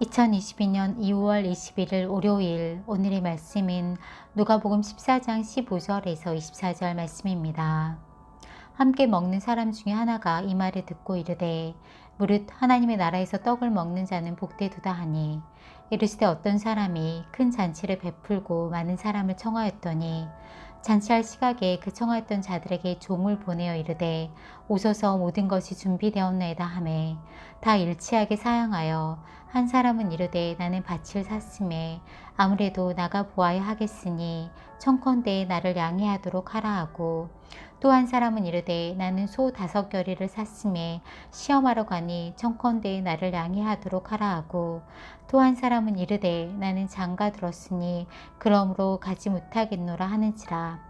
2022년 2월 21일 월요일 오늘의 말씀은 누가복음 14장 15절에서 24절 말씀입니다. 함께 먹는 사람 중에 하나가 이 말을 듣고 이르되 무릇 하나님의 나라에서 떡을 먹는 자는 복되도다 하니 이르시되 어떤 사람이 큰 잔치를 베풀고 많은 사람을 청하였더니 잔치할 시각에 그 청하였던 자들에게 종을 보내어 이르되 오소서 모든 것이 준비되었나이다 하매 다 일치하게 사양하여 한 사람은 이르되 나는 밭을 샀음에 아무래도 나가 보아야 하겠으니 청컨대 나를 양해하도록 하라 하고 또 한 사람은 이르되 나는 소 다섯 결의를 샀음에 시험하러 가니 청컨대 나를 양해하도록 하라 하고 또 한 사람은 이르되 나는 장가 들었으니 그러므로 가지 못하겠노라 하는지라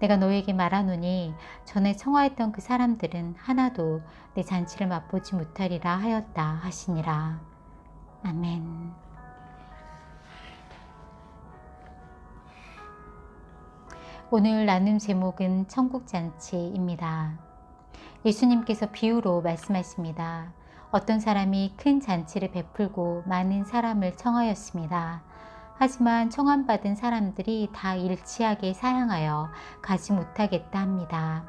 내가 너에게 말하노니 전에 청하했던 그 사람들은 하나도 내 잔치를 맛보지 못하리라 하였다 하시니라. 아멘. 오늘 나눔 제목은 천국잔치입니다. 예수님께서 비유로 말씀하십니다. 어떤 사람이 큰 잔치를 베풀고 많은 사람을 청하였습니다. 하지만 청함받은 사람들이 다 일치하게 사양하여 가지 못하겠다 합니다.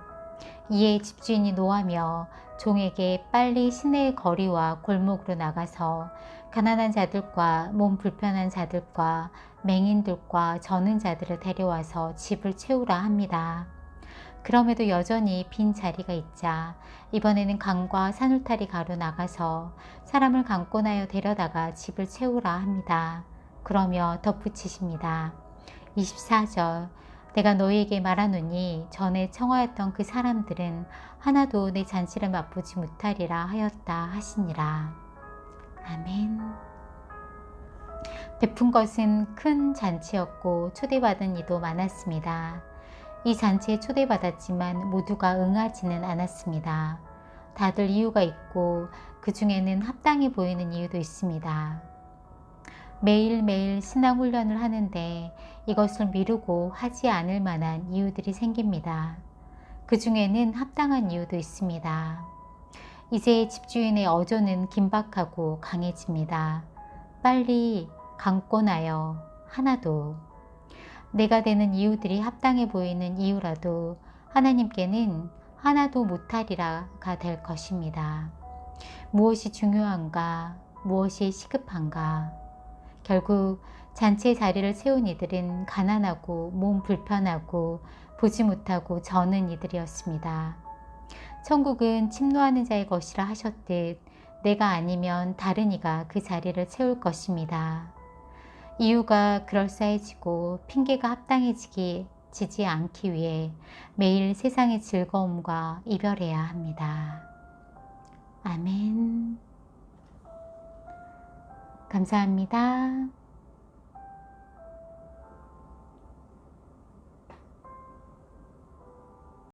이에 집주인이 노하며 종에게 빨리 시내의 거리와 골목으로 나가서 가난한 자들과 몸 불편한 자들과 맹인들과 저는 자들을 데려와서 집을 채우라 합니다. 그럼에도 여전히 빈 자리가 있자 이번에는 강과 산울타리 가로 나가서 사람을 강권하여 데려다가 집을 채우라 합니다. 그러며 덧붙이십니다. 24절 내가 너희에게 말하노니 전에 청하였던 그 사람들은 하나도 내 잔치를 맛보지 못하리라 하였다 하시니라. 아멘. 베푼 것은 큰 잔치였고 초대받은 이도 많았습니다. 이 잔치에 초대받았지만 모두가 응하지는 않았습니다. 다들 이유가 있고 그 중에는 합당해 보이는 이유도 있습니다. 매일매일 신앙훈련을 하는데 이것을 미루고 하지 않을 만한 이유들이 생깁니다. 그 중에는 합당한 이유도 있습니다. 이제 집주인의 어조는 긴박하고 강해집니다. 빨리 강권하여 하나도 내가 되는 이유들이 합당해 보이는 이유라도 하나님께는 하나도 못하리라가 될 것입니다. 무엇이 중요한가, 무엇이 시급한가, 결국 잔치의 자리를 세운 이들은 가난하고 몸 불편하고 보지 못하고 저는 이들이었습니다. 천국은 침노하는 자의 것이라 하셨듯 내가 아니면 다른 이가 그 자리를 채울 것입니다. 이유가 그럴싸해지고 핑계가 합당해지기 지지 않기 위해 매일 세상의 즐거움과 이별해야 합니다. 아멘. 감사합니다.